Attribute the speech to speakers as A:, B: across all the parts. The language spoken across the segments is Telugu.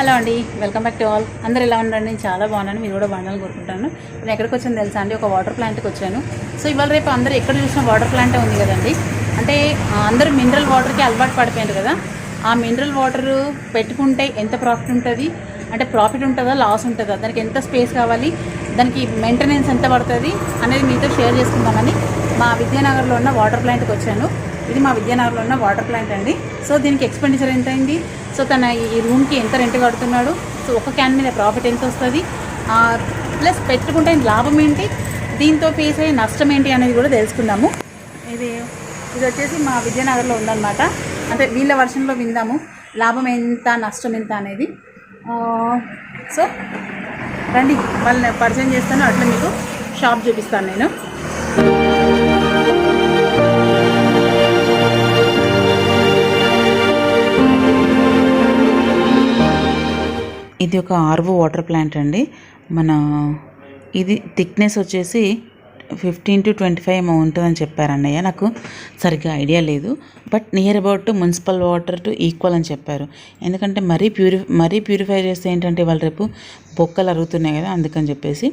A: హలో అండి. వెల్కమ్ బ్యాక్ టు ఆల్ అందరు ఎలా ఉండండి నేను చాలా బాగున్నాను. మీరు కూడా బాగుండాలని కోరుకుంటాను నేను ఎక్కడికి వచ్చాను తెలుసా అండి? ఒక వాటర్ ప్లాంట్కి వచ్చాను. సో ఇవాళ రేపు అందరూ ఎక్కడ చూసినా వాటర్ ప్లాంటే ఉంది కదండి? అంటే అందరూ మినరల్ వాటర్కి అలవాటు పడిపోయారు కదా. ఆ మినరల్ వాటర్ పెట్టుకుంటే ఎంత ప్రాఫిట్ ఉంటుంది? అంటే ప్రాఫిట్ ఉంటుందా? లాస్ ఉంటుందా? దానికి ఎంత స్పేస్ కావాలి? దానికి మెయింటెనెన్స్ ఎంత పడుతుంది? అనేది మీతో షేర్ చేసుకుందామని మా విద్యానగర్లో ఉన్న వాటర్ ప్లాంట్కి వచ్చాను. ఇది మా విద్యానగర్లో ఉన్న వాటర్ ప్లాంట్ అండి. సో దీనికి ఎక్స్పెండిచర్ ఎంత అయింది సో తన ఈ రూమ్కి ఎంత రెంట్ కడుతున్నాడు? సో ఒక క్యాన్ మీద ప్రాఫిట్ ఎంత వస్తుంది? ప్లస్ పెట్టుకుంటే లాభం ఏంటి? దీంతో ఫేస్ అయ్యే నష్టం ఏంటి అనేది కూడా తెలుసుకుందాము. ఇది ఇది వచ్చేసి మా విజయనగర్లో ఉందన్నమాట. అంటే వీళ్ళ వర్షంలో విందాము. లాభం ఎంత నష్టం ఎంత అనేది. సో రండి వాళ్ళని పరిచయం చేస్తాను. అట్లా మీకు షాప్ చూపిస్తాను నేను. ఇది ఒక ఆర్వో వాటర్ ప్లాంట్ అండి. మన ఇది థిక్నెస్ వచ్చేసి ఫిఫ్టీన్ టు ట్వంటీ ఫైవ్ ఏమో ఉంటుందని చెప్పారు అన్నయ్య నాకు సరిగ్గా ఐడియా లేదు. But near about to municipal water to equal అని చెప్పారు. ఎందుకంటే మరీ ప్యూరి మరీ ప్యూరిఫై చేస్తే ఏంటంటే వాళ్ళు రేపు బొక్కలు అరుగుతున్నాయి కదా అందుకని చెప్పేసి.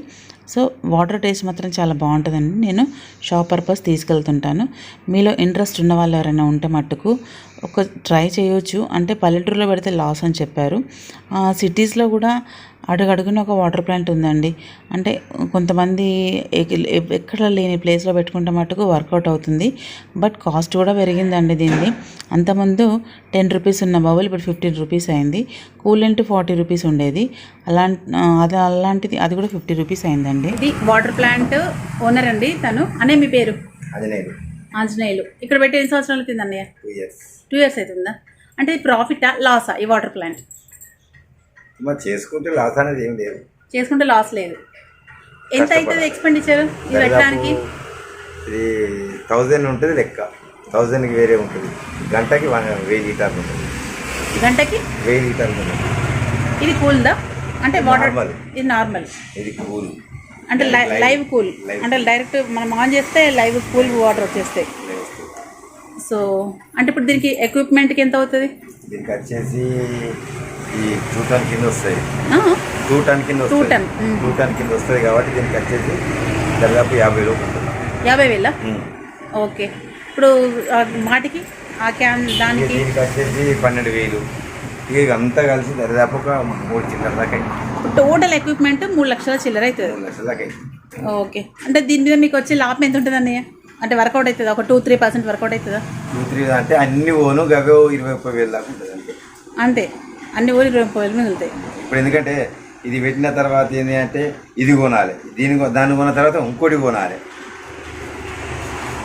A: సో వాటర్ టేస్ట్ మాత్రం చాలా బాగుంటుందండి. నేను షాప్ పర్పస్ తీసుకెళ్తుంటాను. మీలో ఇంట్రెస్ట్ ఉన్న వాళ్ళు ఎవరైనా ఉంటే మట్టుకు ఒక ట్రై చేయొచ్చు. అంటే పల్లెటూరులో పెడితే లాస్ అని చెప్పారు. సిటీస్లో కూడా అడుగడుగున ఒక వాటర్ ప్లాంట్ ఉందండి. అంటే కొంతమంది ఎక్- ఎక్కడ లేని ప్లేస్లో పెట్టుకుంటే మట్టుకు వర్కౌట్ అవుతుంది. బట్ కాస్ట్ కూడా పెరిగిందండి దీన్ని అంతకుముందు టెన్ రూపీస్ ఉన్న బౌల్ ఇప్పుడు ఫిఫ్టీన్ రూపీస్ అయింది. కూలెంట్ ఫార్టీ రూపీస్ ఉండేది. అలాంటి అది అలాంటిది అది కూడా ఫిఫ్టీ రూపీస్ అయిందండి. ఇది వాటర్ ప్లాంట్ ఓనర్ అండి తను. అనే మీ పేరు?
B: ఆంజనేయులు.
A: ఆంజనేయులు. ఇక్కడ పెట్టి ఎన్ని సంవత్సరాలు అవుతుంది అన్నయ్య
B: టూ ఇయర్స్
A: టూ ఇయర్స్ అవుతుందా? అంటే ప్రాఫిటా లాసా ఈ వాటర్ ప్లాంట్
B: మరి చేసుకుంటే లాస్ అనేది ఏం లేదు.
A: చేసుకుంటే లాస్ లేదు. ఎంత అవుతుంది ఎక్స్పెండిచర్ ఇది
B: థౌజండ్ ఉంటుంది లెక్క. థౌజండ్కి వేరే ఉంటుంది. గంటకి వన్ వెయ్యి లీటర్లు ఉంటుంది.
A: గంటకి?
B: వెయ్యి లీటర్లు ఉంటుంది.
A: ఇది కూల్దా అంటే వాటర్. ఇది నార్మల్
B: ఇది కూల్.
A: అంటే. Live cool. అంటే డైరెక్ట్ మనం ఆన్ చేస్తే లైవ్ కూల్ వాటర్ వచ్చేస్తాయి. సో అంటే ఇప్పుడు దీనికి ఎక్విప్మెంట్కి ఎంత అవుతుంది?
B: దీనికి వచ్చేసి ఈ టూ టన్ కింద వస్తాయి. టూ టన్ కింద
A: Two
B: వస్తాయి. టూ టన్ కింద వస్తుంది కాబట్టి దీనికి వచ్చేసి దాదాపు యాభై లోపు ఉంటుంది.
A: యాభై వేల. ఓకే. ఇప్పుడు ఆ మాటికి ఆ క్యాన్
B: ఇక
A: దానికి
B: దీనికి వచ్చేసి పన్నెండు వేలు. ఇక ఇదంతా కలిసి దాదాపు ఒక మూడు చిల్లర దాకా అయింది.
A: టోటల్ ఎక్విప్మెంట్ మూడు లక్షల చిల్లర అవుతుంది.
B: మూడు లక్షల దాకా అయింది.
A: ఓకే. అంటే దీని మీద మీకు వచ్చే లాభం ఎంత ఉంటుంది అన్నయ్య? అంటే వర్కౌట్ అవుతుందా? ఒక two three percent work out అవుతుందా?
B: టూ త్రీ అంటే అన్ని ఓను గవే ఓ ఇరవై ముప్పై వేలు దాకా ఉంటుంది అంతే.
A: అంతే. అన్ని ఊరి ఇరవై ముప్పై వేలు మిగులుతాయి
B: ఇప్పుడు ఎందుకంటే ఇది పెట్టిన తర్వాత ఏంటి అంటే ఇది కొనాలి. దీని దాన్ని కొన్న తర్వాత ఇంకోటి కొనాలి.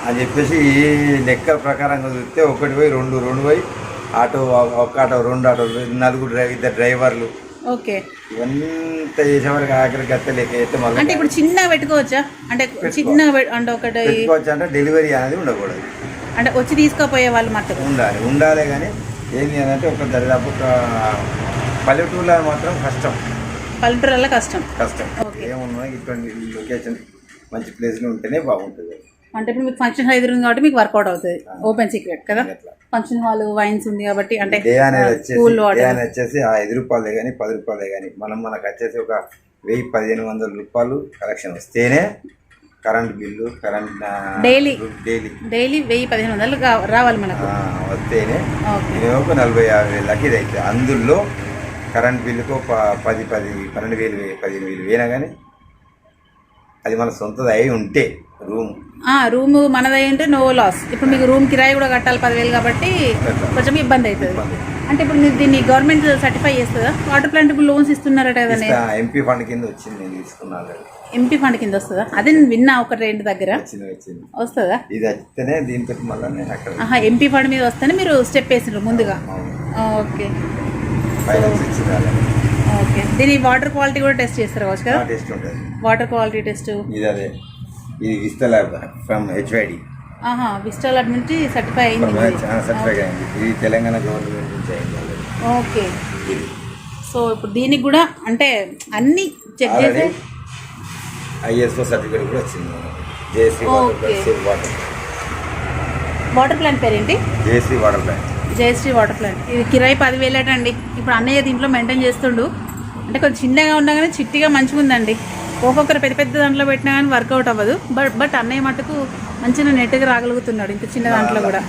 B: అని చెప్పేసి ఈ లెక్క ప్రకారంగా చూస్తే ఒకటి పోయి రెండు రెండు పోయి ఆటో ఒక ఆటో రెండు ఆటో నలుగురు ఇద్దరు డ్రైవర్లు.
A: ఓకే.
B: ఇవంతా చేసేవారికి ఆఖరికి అత్తే లెక్క అయితే మళ్ళీ
A: అంటే ఇప్పుడు చిన్నగా పెట్టుకోవచ్చా? అంటే చిన్నగా అంటే ఒకటి
B: పెట్టుకోవచ్చు అంటే డెలివరీ అనేది ఉండకూడదు.
A: అంటే వచ్చి తీసుకుపోయే వాళ్ళు మట్టుకు
B: ఉండాలి. ఉండాలి కానీ ఏంటి అని అంటే ఒక దరిదాపు ఒక పల్లెటూరులో మాత్రం కష్టం.
A: పల్లెటూరులో కష్టం.
B: కష్టం. ఏమున్నా ఇటువంటి లొకేషన్ మంచి ప్లేస్లో ఉంటేనే బాగుంటుంది.
A: అంటే ఇప్పుడు మీకు ఫంక్షన్ హాల్ ఎదురుంది కాబట్టి మీకు వర్కౌట్ అవుతుంది. ఓపెన్ సీక్రెట్ కదా. ఫంక్షన్ హాల్ వైన్స్ ఉంది కాబట్టి అంటే
B: వచ్చేసి ఆ ఐదు రూపాయలే కానీ పది రూపాయలే కానీ మనం మనకు వచ్చేసి ఒక వెయ్యి పదిహేను వందల రూపాయలు కలెక్షన్ వస్తేనే current bill current
A: Daily.
B: Daily.
A: Daily. వెయ్యి పదిహేను వందలు రావాలి మనకు.
B: వస్తేనే ఒక నలభై యాభై వేలకి ఇది అవుతుంది అందులో కరెంట్ బిల్లుకు పది పది పన్నెండు వేలు పదిహేను వేలు వేనా కానీ అది మన సొంతది అయి ఉంటే రూమ్.
A: ఆ రూమ్ మనది అంటే నో లాస్. ఇప్పుడు మీకు రూమ్ కిరాయి కూడా కట్టాలి పదివేలు కాబట్టి కొంచెం ఇబ్బంది అవుతుంది. అంటే ఇప్పుడు మీరు దీన్ని గవర్నమెంట్ సర్టిఫై చేస్తుందా? వాటర్ ప్లాంట్ ఇప్పుడు లోన్స్ ఇస్తున్నారట కదండి
B: ఎంపీ ఫండ్ కింద వచ్చింది నేను తీసుకున్నాను.
A: ఎంపీ ఫండ్ కింద వస్తుందా? అదే నేను విన్నా ఒక రెండు దగ్గర. వస్తుందా?
B: ఇది వస్తేనే దీంతో మళ్ళీ నేను అక్కడ
A: ఆహా ఎంపీ ఫండ్ మీద వస్తేనే మీరు స్టెప్ వేసిండ్రు ముందుగా. ఓకే. ఓకే. దీని వాటర్ క్వాలిటీ కూడా టెస్ట్ చేస్తారు కావచ్చు కదా
B: టెస్ట్ ఉంటుంది.
A: Water quality test.
B: ఇది అదే. ఇది ఫ్రమ్ హెచ్ఐడి
A: ఆహా విస్టా ల్యాబ్ నుంచి సర్టిఫై అయింది.
B: సర్టిఫై అయింది. ఇది తెలంగాణ గవర్నమెంట్ నుంచి అయింది.
A: ఓకే. సో ఇప్పుడు దీనికి కూడా అంటే అన్ని చెక్ చేసే
B: ఐఎస్ఓ సర్టిఫికేట్ కూడా వచ్చింది JC water. Plant safe water
A: water plant పేరేంటి?
B: JC water plant.
A: Jayashree water plant. ఇది కిరాయి పదివేలేటండి ఇప్పుడు అన్నయ్య దీంట్లో మెయింటైన్ చేస్తుండు. అంటే కొంచెం చిన్నగా ఉన్నా కానీ చిట్టిగా మంచిగా ఉందండి. ఒక్కొక్కరు పెద్ద పెద్ద దాంట్లో పెట్టినా కానీ వర్కౌట్ అవ్వదు. బట్ బట్ అన్నయ్య మటుకు మంచిగా నెట్గా రాగలుగుతున్నాడు ఇంత చిన్న దాంట్లో కూడా.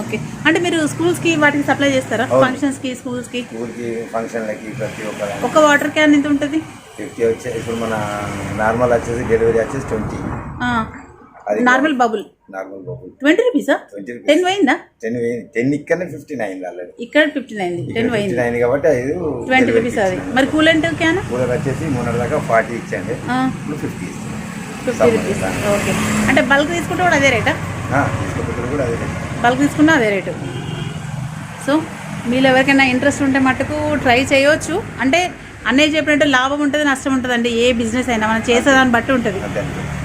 A: ఓకే. అంటే మీరు స్కూల్స్కి వాటికి సప్లై చేస్తారా. ఫంక్షన్స్కి స్కూల్స్కి?
B: ఊరికి ఫంక్షన్లకి ప్రతి ఒక్క
A: ఒక వాటర్ క్యాన్ ఎంత ఉంటుంది?
B: ఫిఫ్టీ వచ్చే ఇప్పుడు మన నార్మల్ వచ్చేసి డెలివరీ వచ్చేసి ట్వంటీ. అది
A: normal bubble.
B: Normal bubble.
A: Twenty రూపీసా
B: twenty rupees.
A: Ten పోయిందా?
B: టెన్ టెన్ ఇక్కడనే ఫిఫ్టీన్ అయింది ఆల్రెడీ.
A: ఇక్కడ ఫిఫ్టీన్ అయింది టెన్ పోయింది.
B: అయింది కాబట్టి ఐదు
A: ట్వంటీ రూపీస్ అది. మరి కూలెంట్ క్యాన్?
B: కూలర్ వచ్చేసి మూడు దాకా ఫార్టీ ఇచ్చండి ఇప్పుడు ఫిఫ్టీ
A: ఫిఫ్టీ రూపీస్. ఓకే. అంటే బల్క్ తీసుకుంటే కూడా అదే రేటా?
B: తీసుకుంటే కూడా అదే
A: బల్క్ తీసుకున్నా అదే రేటు. సో మీలో ఎవరికైనా ఇంట్రెస్ట్ ఉంటే మట్టుకు ట్రై చేయొచ్చు. అంటే అన్నయ్య చెప్పినట్టు లాభం ఉంటుంది నష్టం ఉంటుంది అండి ఏ బిజినెస్ అయినా మనం చేసేదాన్ని బట్టి ఉంటుంది.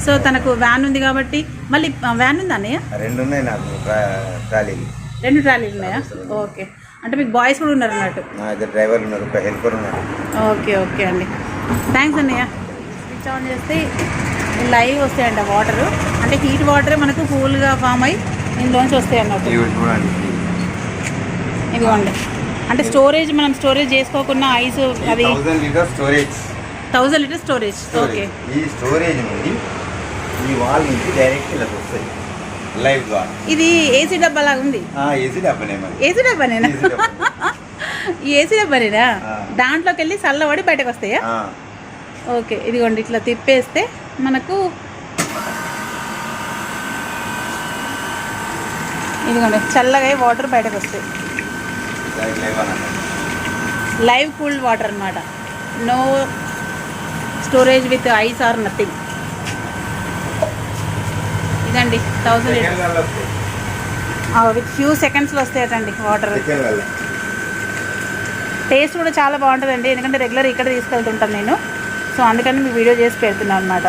A: సో తనకు వ్యాన్ ఉంది కాబట్టి మళ్ళీ వ్యాన్ ఉంది అన్నయ్య?
B: రెండు ఉన్నాయి నాకు ట్రా- ట్రాలీలు.
A: రెండు ట్రాలీలు ఉన్నాయా? ఓకే. అంటే మీకు బాయ్స్ కూడా ఉన్నారు అన్నట్టు?
B: నా డ్రైవర్లు ఉన్నారు ఒక హెల్పర్ ఉన్నారు
A: ఓకే ఓకే అండి. థ్యాంక్స్ అన్నయ్య. స్విచ్ ఆన్ చేస్తే లైవ్ వస్తాయండి వాటర్. అంటే హీట్ వాటర్ మనకు కూల్గా ఫామ్ అయ్యి ఇందులోంచి వస్తాయి అన్నట్టు. ఇదిగోండి. అంటే స్టోరేజ్ మనం స్టోరేజ్ చేసుకోకుండా ఐస్ అది
B: litre storage
A: thousand litre storage okay
B: ఈ స్టోరేజ్ నుండి ఈ వాల్ నుంచి డైరెక్ట్ ఇలా వస్తుంది లైవ్ ద్వారా
A: ఇది ఏసీ డబ్బా లాగా ఉంది.
B: ఏసీ డబ్బనే మరి.
A: ఏసీ డబ్బానేనా?
B: ఏసీ డబ్బా.
A: ఈ ఏసీ డబ్బానేనా. దాంట్లోకి వెళ్ళి చల్లబడి బయటకు వస్తాయా?
B: ఆ,
A: ఓకే ఇదిగోండి ఇట్లా తిప్పేస్తే మనకు ఇదిగోండి చల్లగా వాటర్ బయటకు వస్తాయి.
B: లైవ్
A: కూల్డ్ వాటర్ అన్నమాట. No storage with ice or nothing ఇదండి థౌసండ్ విత్ ఫ్యూ సెకండ్స్లో వస్తాయటండి వాటర్ టేస్ట్ కూడా చాలా బాగుంటుందండి. ఎందుకంటే రెగ్యులర్ ఇక్కడ తీసుకెళ్తుంటాను నేను. సో అందుకని మీ వీడియో చేసి పెడుతున్నాను అనమాట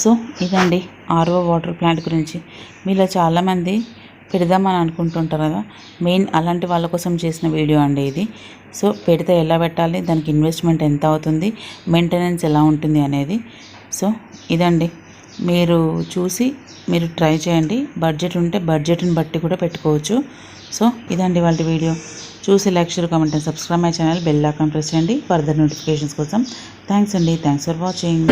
C: సో ఇదండి ఆర్ఓ వాటర్ ప్లాంట్ గురించి. మీలో చాలామంది పెడదామని అనుకుంటుంటారు కదా. మెయిన్ అలాంటి వాళ్ళ కోసం చేసిన వీడియో అండి ఇది. సో పెడితే ఎలా పెట్టాలి? దానికి ఇన్వెస్ట్మెంట్ ఎంత అవుతుంది? మెయింటెనెన్స్ ఎలా ఉంటుంది అనేది. సో ఇదండి. మీరు చూసి మీరు ట్రై చేయండి. బడ్జెట్ ఉంటే బడ్జెట్ని బట్టి కూడా పెట్టుకోవచ్చు. సో ఇదండి వాళ్ళ వీడియో. చూసి like share comment and subscribe my channel bell icon press చేయండి. ఫర్దర్ నోటిఫికేషన్స్ కోసం. థ్యాంక్స్ అండి. Thanks for watching